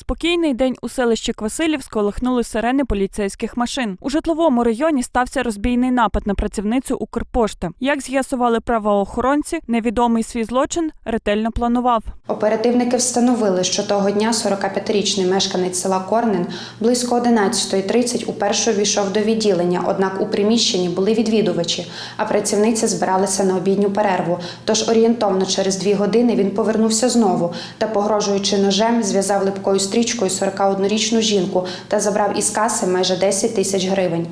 Спокійний день у селищі Квасилів сколихнули сирени поліцейських машин. У житловому районі стався розбійний напад на працівницю Укрпошти. Як з'ясували правоохоронці, невідомий свій злочин ретельно планував. Оперативники встановили, що того дня 45-річний мешканець села Корнин близько 11.30 уперше війшов до відділення, однак у приміщенні були відвідувачі, а працівниці збиралися на обідню перерву. Тож орієнтовно через дві години він повернувся знову та, погрожуючи ножем, зв'язав липкою стрічкою 41-річну жінку та забрав із каси майже 10 тисяч гривень.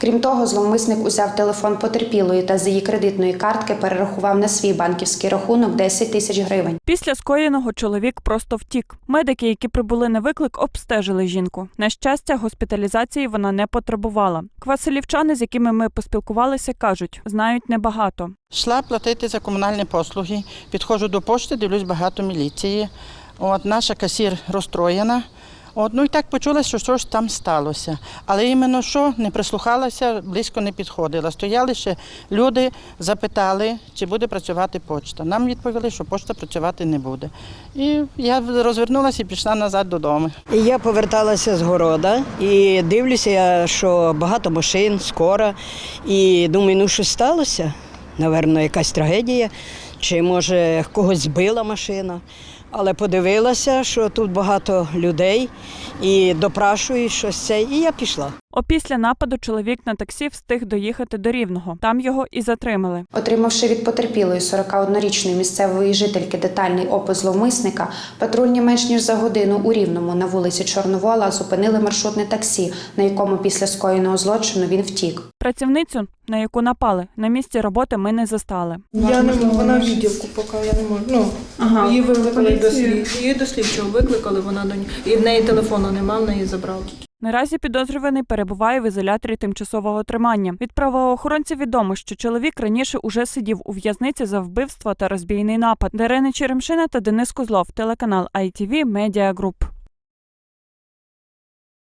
Крім того, зловмисник узяв телефон потерпілої та з її кредитної картки перерахував на свій банківський рахунок 10 тисяч гривень. Після скоєного чоловік просто втік. Медики, які прибули на виклик, обстежили жінку. На щастя, госпіталізації вона не потребувала. Квасилівчани, з якими ми поспілкувалися, кажуть, знають небагато. Йшла платити за комунальні послуги. Підходжу до пошти, дивлюсь багато міліції. От наша касір розстроєна. От, ну і так почула, що щось там сталося. Але іменно що не прислухалася, близько не підходила. Стояли ще люди, запитали, чи буде працювати почта. Нам відповіли, що почта працювати не буде. І я розвернулася і пішла назад додому. Я поверталася з города і дивлюся, що багато машин, скоро. І думаю, ну що сталося? Наверно, якась трагедія, чи може когось збила машина. Але подивилася, що тут багато людей і допрашують щось це, і я пішла. Опісля нападу чоловік на таксі встиг доїхати до Рівного. Там його і затримали. Отримавши від потерпілої 41-річної місцевої жительки детальний опис зловмисника, патрульні менш ніж за годину у Рівному на вулиці Чорновола зупинили маршрутне таксі, на якому після скоєного злочину він втік. Працівницю, на яку напали, на місці роботи ми не застали. Я не можу, вона в відділку, поки я не можу. Ну, Ага, її викликали до слід... її до слідчого викликали, вона до І в неї телефону нема, в неї забрали. Наразі підозрюваний перебуває в ізоляторі тимчасового тримання. Від правоохоронців відомо, що чоловік раніше уже сидів у в'язниці за вбивство та розбійний напад. Дарина Черемшина та Денис Козлов, телеканал ITV Media Group.